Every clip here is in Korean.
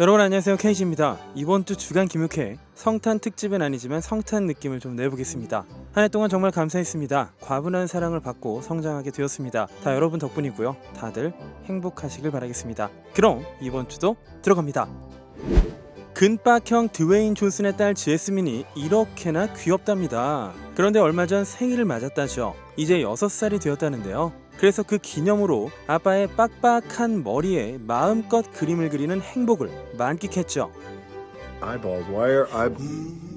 여러분 안녕하세요. 케이지입니다. 이번 주 주간 김육회 성탄 특집은 아니지만 성탄 느낌을 좀 내보겠습니다. 한 해 동안 정말 감사했습니다. 과분한 사랑을 받고 성장하게 되었습니다. 다 여러분 덕분이고요. 다들 행복하시길 바라겠습니다. 그럼 이번 주도 들어갑니다. 근박형 드웨인 존슨의 딸 제스민이 이렇게나 귀엽답니다. 그런데 얼마 전 생일을 맞았다죠. 이제 6살이 되었다는데요 그래서 그 기념으로 아빠의 빡빡한 머리에 마음껏 그림을 그리는 행복을 만끽했죠. Eyeballs. Why are eye?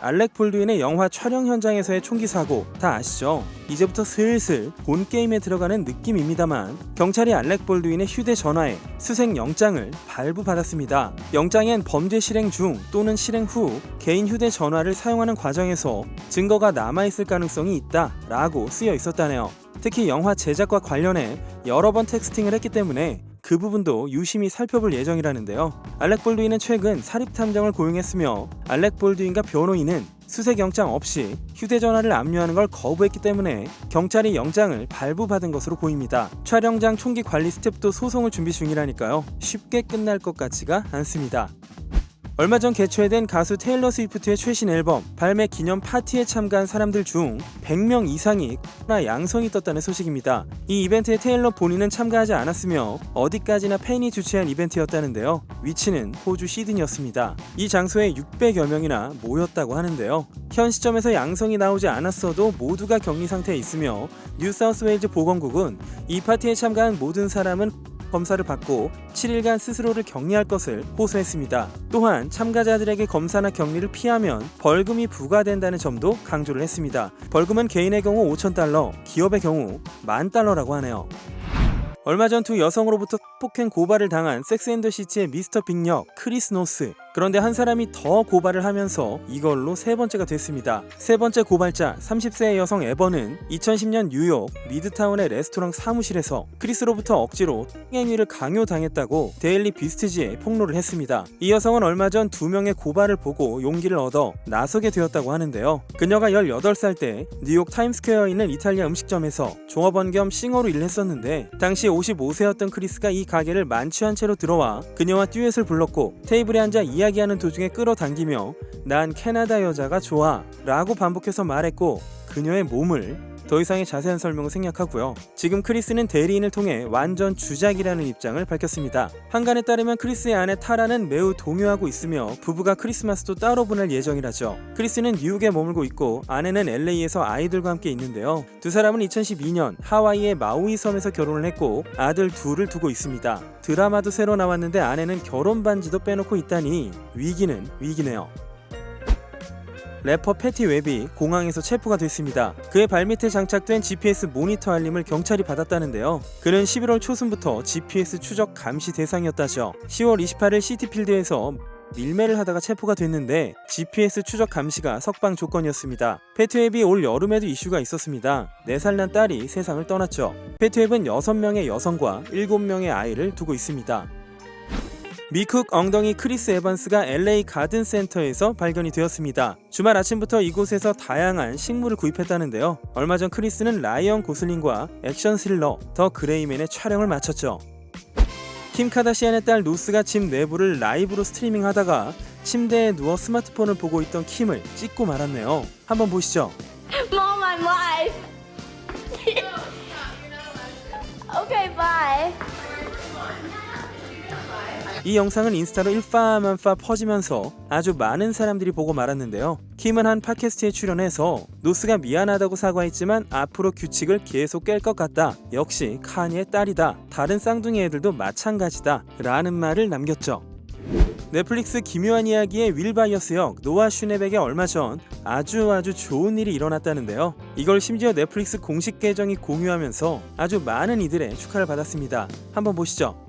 알렉 볼드윈의 영화 촬영 현장에서의 총기 사고 다 아시죠? 이제부터 슬슬 본 게임에 들어가는 느낌입니다만 경찰이 알렉 볼드윈의 휴대전화에 수색 영장을 발부받았습니다. 영장엔 범죄 실행 중 또는 실행 후 개인 휴대전화를 사용하는 과정에서 증거가 남아있을 가능성이 있다 라고 쓰여 있었다네요. 특히 영화 제작과 관련해 여러 번 텍스팅을 했기 때문에 그 부분도 유심히 살펴볼 예정이라는데요. 알렉 볼드윈은 최근 사립 탐정을 고용했으며 알렉 볼드윈과 변호인은 수색 영장 없이 휴대전화를 압류하는 걸 거부했기 때문에 경찰이 영장을 발부받은 것으로 보입니다. 촬영장 총기 관리 스텝도 소송을 준비 중이라니까요. 쉽게 끝날 것 같지가 않습니다. 얼마 전 개최된 가수 테일러 스위프트의 최신 앨범 발매 기념 파티에 참가한 사람들 중 100명 이상이 코로나 양성이 떴다는 소식입니다. 이 이벤트에 테일러 본인은 참가하지 않았으며 어디까지나 팬이 주최한 이벤트였다는데요. 위치는 호주 시드니였습니다. 이 장소에 600여 명이나 모였다고 하는데요. 현 시점에서 양성이 나오지 않았어도 모두가 격리 상태에 있으며 뉴사우스웨일즈 보건국은 이 파티에 참가한 모든 사람은 검사를 받고 7일간 스스로를 격리할 것을 호소했습니다. 또한 참가자들에게 검사나 격리를 피하면 벌금이 부과된다는 점도 강조를 했습니다. 벌금은 개인의 경우 5,000달러, 기업의 경우 만 달러라고 하네요. 얼마 전 두 여성으로부터 폭행 고발을 당한 섹스앤더시티의 미스터 빅력 크리스 노스 그런데 한 사람이 더 고발을 하면서 이걸로 세 번째가 됐습니다. 세 번째 고발자 30세의 여성 에버는 2010년 뉴욕 미드타운의 레스토랑 사무실에서 크리스로부터 억지로 행위를 강요당했다고 데일리 비스트지에 폭로를 했습니다. 이 여성은 얼마 전 두 명의 고발을 보고 용기를 얻어 나서게 되었다고 하는데요. 그녀가 18살 때 뉴욕 타임스퀘어에 있는 이탈리아 음식점에서 종업원 겸 싱어로 일을 했었는데 당시 55세였던 크리스가 이 가게를 만취한 채로 들어와 그녀와 듀엣을 불렀고 테이블에 앉아 이야기하는 도중에 끌어당기며 난 캐나다 여자가 좋아 라고 반복해서 말했고 그녀의 몸을 더 이상의 자세한 설명은 생략하고요. 지금 크리스는 대리인을 통해 완전 주작이라는 입장을 밝혔습니다. 한간에 따르면 크리스의 아내 타라는 매우 동요하고 있으며 부부가 크리스마스도 따로 보낼 예정이라죠. 크리스는 뉴욕에 머물고 있고 아내는 LA에서 아이들과 함께 있는데요. 두 사람은 2012년 하와이의 마우이 섬에서 결혼을 했고 아들 둘을 두고 있습니다. 드라마도 새로 나왔는데 아내는 결혼 반지도 빼놓고 있다니 위기는 위기네요. 래퍼 패티 웹이 공항에서 체포가 됐습니다. 그의 발밑에 장착된 GPS 모니터 알림을 경찰이 받았다는데요. 그는 11월 초순부터 GPS 추적 감시 대상이었다죠. 10월 28일 시티필드에서 밀매를 하다가 체포가 됐는데 GPS 추적 감시가 석방 조건이었습니다. 패트웹이 올 여름에도 이슈가 있었습니다. 4살 난 딸이 세상을 떠났죠. 패트웹은 6명의 여성과 7명의 아이를 두고 있습니다. 미쿡 엉덩이 크리스 에반스가 LA 가든 센터에서 발견이 되었습니다. 주말 아침부터 이곳에서 다양한 식물을 구입했다는데요. 얼마 전 크리스는 라이언 고슬링과 액션 스릴러 더 그레이맨의 촬영을 마쳤죠. 킴 카다시안의 딸 루스가 집 내부를 라이브로 스트리밍하다가 침대에 누워 스마트폰을 보고 있던 킴을 찍고 말았네요. 한번 보시죠. Mom, I'm live. okay, bye. 이 영상은 인스타로 일파만파 퍼지면서 아주 많은 사람들이 보고 말았는데요. 킴은 한 팟캐스트에 출연해서 노스가 미안하다고 사과했지만 앞으로 규칙을 계속 깰 것 같다. 역시 카니의 딸이다. 다른 쌍둥이 애들도 마찬가지다. 라는 말을 남겼죠. 넷플릭스 기묘한 이야기의 윌 바이어스 역 노아 슈네백에 얼마 전 아주 아주 좋은 일이 일어났다는데요. 이걸 심지어 넷플릭스 공식 계정이 공유하면서 아주 많은 이들의 축하를 받았습니다. 한번 보시죠.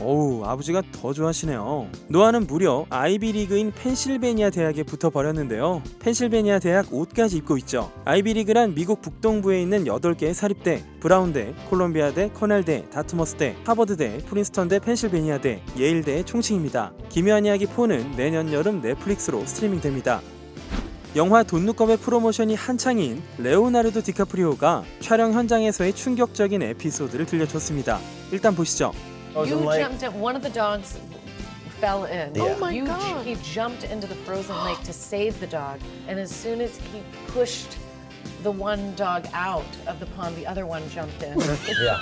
어우 아버지가 더 좋아하시네요. 노아는 무려 아이비리그인 펜실베니아 대학에 붙어 버렸는데요. 펜실베니아 대학 옷까지 입고 있죠. 아이비리그란 미국 북동부에 있는 8개의 사립대, 브라운대, 콜롬비아대, 커넬대, 다트머스대, 하버드대, 프린스턴대, 펜실베니아대, 예일대의 총칭입니다. 기묘한 이야기 4는 내년 여름 넷플릭스로 스트리밍됩니다. 영화 돈룩겁의 프로모션이 한창인 레오나르도 디카프리오가 촬영 현장에서의 충격적인 에피소드를 들려줬습니다. 일단 보시죠. You jumped in. One of the dogs fell in. Yeah. Oh my you, God. He jumped into the frozen lake to save the dog, and as soon as he pushed the one dog out of the pond, the other one jumped in. Yeah.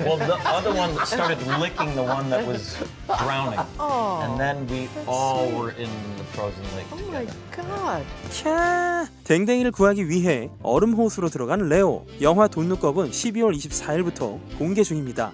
Well, the other one started licking the one that was drowning. And then we all were in the frozen lake. Oh my together. god. 캬! 댕댕이를 구하기 위해 얼음 호수로 들어간 레오. 영화 돈룩겁은 12월 24일부터 공개 중입니다.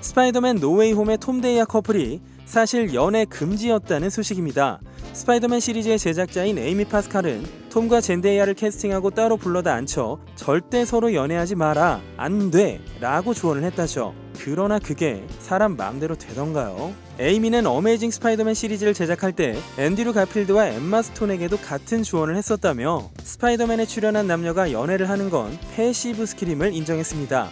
스파이더맨 노웨이 홈의 톰 데이아 커플이 사실 연애 금지였다는 소식입니다. 스파이더맨 시리즈의 제작자인 에이미 파스칼은 톰과 젠데이아를 캐스팅하고 따로 불러다 앉혀 절대 서로 연애하지 마라 안 돼 라고 조언을 했다죠. 그러나 그게 사람 마음대로 되던가요? 에이미는 어메이징 스파이더맨 시리즈를 제작할 때 앤드류 가필드와 엠마 스톤에게도 같은 조언을 했었다며 스파이더맨에 출연한 남녀가 연애를 하는 건 패시브 스킬임을 인정했습니다.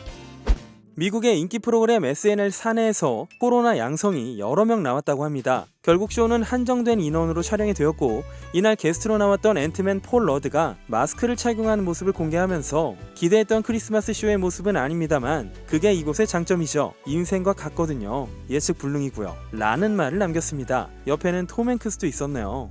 미국의 인기 프로그램 SNL 사내에서 코로나 양성이 여러 명 나왔다고 합니다. 결국 쇼는 한정된 인원으로 촬영이 되었고 이날 게스트로 나왔던 앤트맨 폴 러드가 마스크를 착용하는 모습을 공개하면서 기대했던 크리스마스 쇼의 모습은 아닙니다만 그게 이곳의 장점이죠. 인생과 같거든요. 예측 불능이고요. 라는 말을 남겼습니다. 옆에는 톰 행크스도 있었네요.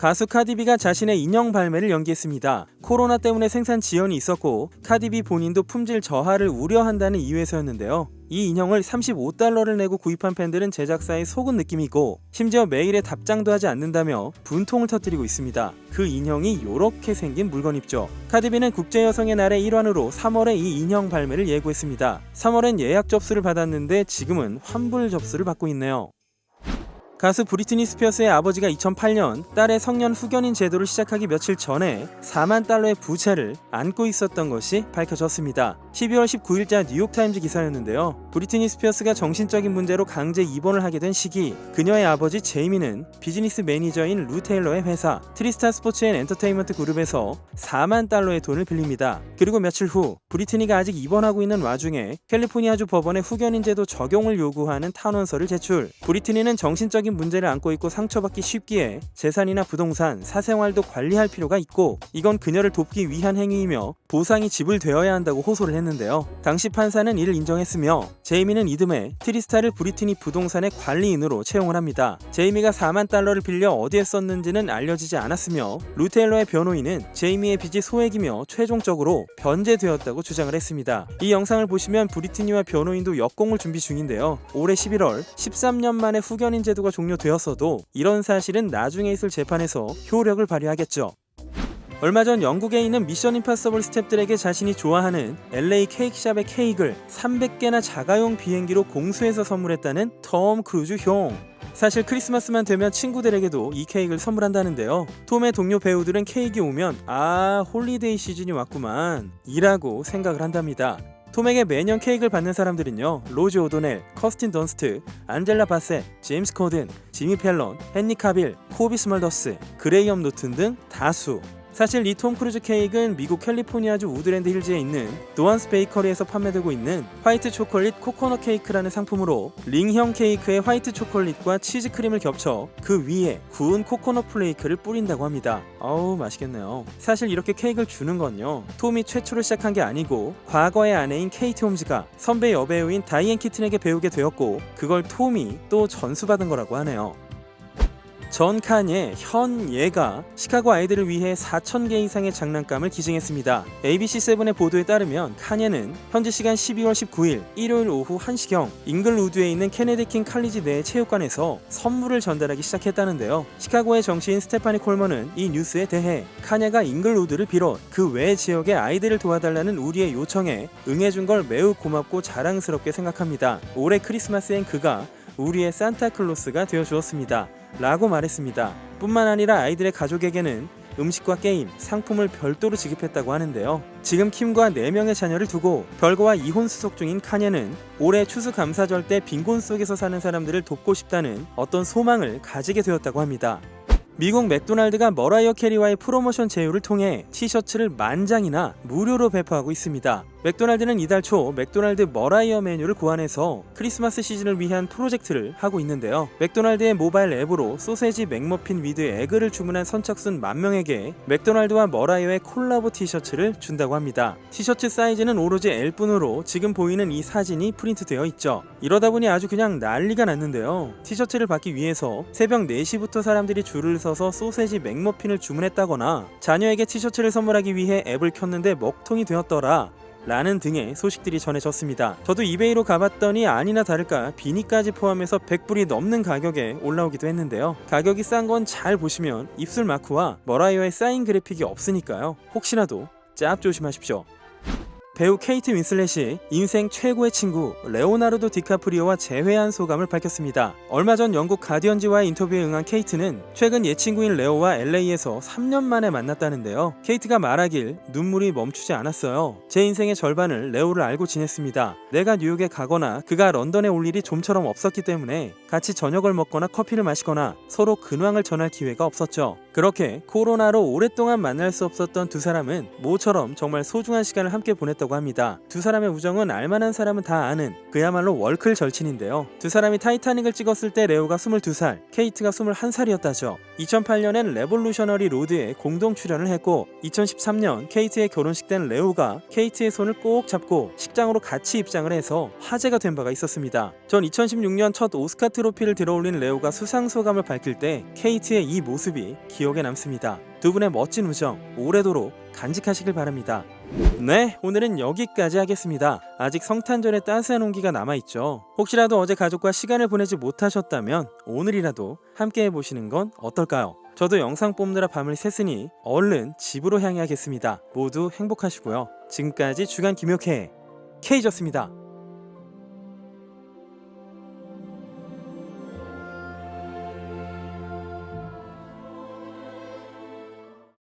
가수 카디비가 자신의 인형 발매를 연기했습니다. 코로나 때문에 생산 지연이 있었고 카디비 본인도 품질 저하를 우려한다는 이유에서였는데요. 이 인형을 35달러를 내고 구입한 팬들은 제작사의 속은 느낌이고 심지어 메일에 답장도 하지 않는다며 분통을 터뜨리고 있습니다. 그 인형이 요렇게 생긴 물건입죠. 카디비는 국제 여성의 날의 일환으로 3월에 이 인형 발매를 예고했습니다. 3월엔 예약 접수를 받았는데 지금은 환불 접수를 받고 있네요. 가수 브리트니 스피어스의 아버지가 2008년 딸의 성년 후견인 제도를 시작하기 며칠 전에 4만 달러의 부채를 안고 있었던 것이 밝혀졌습니다. 12월 19일자 뉴욕타임즈 기사였는데요. 브리트니 스피어스가 정신적인 문제로 강제 입원을 하게 된 시기 그녀의 아버지 제이미는 비즈니스 매니저인 루 테일러의 회사 트리스타 스포츠 앤 엔터테인먼트 그룹에서 4만 달러의 돈을 빌립니다. 그리고 며칠 후 브리트니가 아직 입원하고 있는 와중에 캘리포니아주 법원에 후견인 제도 적용을 요구하는 탄원서를 제출. 브리트니는 정신적인 문제를 안고 있고 상처받기 쉽기에 재산이나 부동산, 사생활도 관리할 필요가 있고 이건 그녀를 돕기 위한 행위이며 보상이 지불되어야 한다고 호소를 했는데요. 당시 판사는 이를 인정했으며 제이미는 이듬해 트리스타를 브리트니 부동산의 관리인으로 채용을 합니다. 제이미가 4만 달러를 빌려 어디에 썼는지는 알려지지 않았으며 루테일러의 변호인은 제이미의 빚이 소액이며 최종적으로 변제되었다고 주장을 했습니다. 이 영상을 보시면 브리트니와 변호인도 역공을 준비 중인데요. 올해 11월 13년 만에 후견인 제도가 종료되었어도 이런 사실은 나중에 있을 재판에서 효력을 발휘하겠죠. 얼마 전 영국에 있는 미션 임파서블 스탭들에게 자신이 좋아하는 LA 케이크샵의 케이크를 300개나 자가용 비행기로 공수해서 선물했다는 톰 크루즈 형. 사실 크리스마스만 되면 친구들에게도 이 케이크를 선물한다는데요. 톰의 동료 배우들은 케이크 오면 아 홀리데이 시즌이 왔구만 이라고 생각을 한답니다. 톰에게 매년 케이크를 받는 사람들은요 로즈 오도넬, 커스틴 던스트, 안젤라 바셋, 제임스 코든, 지미 펠런, 헨리 카빌, 코비 스멀더스, 그레이엄 노튼 등 다수 사실 이 톰 크루즈 케이크는 미국 캘리포니아주 우드랜드 힐즈에 있는 노안스 베이커리에서 판매되고 있는 화이트 초콜릿 코코넛 케이크라는 상품으로 링형 케이크에 화이트 초콜릿과 치즈 크림을 겹쳐 그 위에 구운 코코넛 플레이크를 뿌린다고 합니다. 어우 맛있겠네요. 사실 이렇게 케이크를 주는 건요. 톰이 최초로 시작한 게 아니고 과거의 아내인 케이트 홈즈가 선배 여배우인 다이앤 키튼에게 배우게 되었고 그걸 톰이 또 전수받은 거라고 하네요. 전 칸예 현 예가 시카고 아이들을 위해 4,000개 이상의 장난감을 기증했습니다. ABC7의 보도에 따르면 칸예는 현지 시간 12월 19일 일요일 오후 1시경 잉글우드에 있는 케네디 킹 칼리지 내 체육관에서 선물을 전달하기 시작했다는데요. 시카고의 정치인 스테파니 콜먼은 이 뉴스에 대해 칸예가 잉글우드를 비롯 그 외 지역의 아이들을 도와달라는 우리의 요청에 응해준 걸 매우 고맙고 자랑스럽게 생각합니다. 올해 크리스마스엔 그가 우리의 산타클로스가 되어 주었습니다. 라고 말했습니다. 뿐만 아니라 아이들의 가족에게는 음식과 게임, 상품을 별도로 지급했다고 하는데요. 지금 킴과 4명의 자녀를 두고 별거와 이혼 수속 중인 카냐는 올해 추수감사절 때 빈곤 속에서 사는 사람들을 돕고 싶다는 어떤 소망을 가지게 되었다고 합니다. 미국 맥도날드가 머라이어 캐리와의 프로모션 제휴를 통해 티셔츠를 만 장이나 무료로 배포하고 있습니다. 맥도날드는 이달 초 맥도날드 머라이어 메뉴를 고안해서 크리스마스 시즌을 위한 프로젝트를 하고 있는데요. 맥도날드의 모바일 앱으로 소세지 맥머핀 위드 에그를 주문한 선착순 만 명에게 맥도날드와 머라이어의 콜라보 티셔츠를 준다고 합니다. 티셔츠 사이즈는 오로지 L뿐으로 지금 보이는 이 사진이 프린트되어 있죠. 이러다 보니 아주 그냥 난리가 났는데요. 티셔츠를 받기 위해서 새벽 4시부터 사람들이 줄을 서서 소세지 맥머핀을 주문했다거나 자녀에게 티셔츠를 선물하기 위해 앱을 켰는데 먹통이 되었더라. 라는 등의 소식들이 전해졌습니다. 저도 이베이로 가봤더니 아니나 다를까 비니까지 포함해서 100불이 넘는 가격에 올라오기도 했는데요. 가격이 싼 건 잘 보시면 입술 마크와 머라이어의 사인 그래픽이 없으니까요. 혹시라도 짭 조심하십시오. 배우 케이트 윈슬렛이 인생 최고의 친구 레오나르도 디카프리오와 재회한 소감을 밝혔습니다. 얼마 전 영국 가디언지와의 인터뷰에 응한 케이트는 최근 옛 친구인 레오와 LA에서 3년 만에 만났다는데요. 케이트가 말하길 눈물이 멈추지 않았어요. 제 인생의 절반을 레오를 알고 지냈습니다. 내가 뉴욕에 가거나 그가 런던에 올 일이 좀처럼 없었기 때문에 같이 저녁을 먹거나 커피를 마시거나 서로 근황을 전할 기회가 없었죠. 그렇게 코로나로 오랫동안 만날 수 없었던 두 사람은 모처럼 정말 소중한 시간을 함께 보냈다고 합니다. 두 사람의 우정은 알만한 사람은 다 아는 그야말로 월클 절친인데요. 두 사람이 타이타닉을 찍었을 때 레오가 22살, 케이트가 21살이었다죠. 2008년엔 레볼루셔너리 로드에 공동 출연을 했고 2013년 케이트의 결혼식 땐 레오가 케이트의 손을 꼭 잡고 식장으로 같이 입장을 해서 화제가 된 바가 있었습니다. 전 2016년 첫 오스카 트로피를 들어올린 레오가 수상 소감을 밝힐 때 케이트의 이 모습이 기억에 남습니다. 두 분의 멋진 우정 오래도록 간직하시길 바랍니다. 네, 오늘은 여기까지 하겠습니다. 아직 성탄절에 따스한 온기가 남아있죠. 혹시라도 어제 가족과 시간을 보내지 못하셨다면 오늘이라도 함께 해보시는 건 어떨까요? 저도 영상 뽑느라 밤을 샜으니 얼른 집으로 향해야겠습니다. 모두 행복하시고요. 지금까지 주간 김효케 K졌습니다.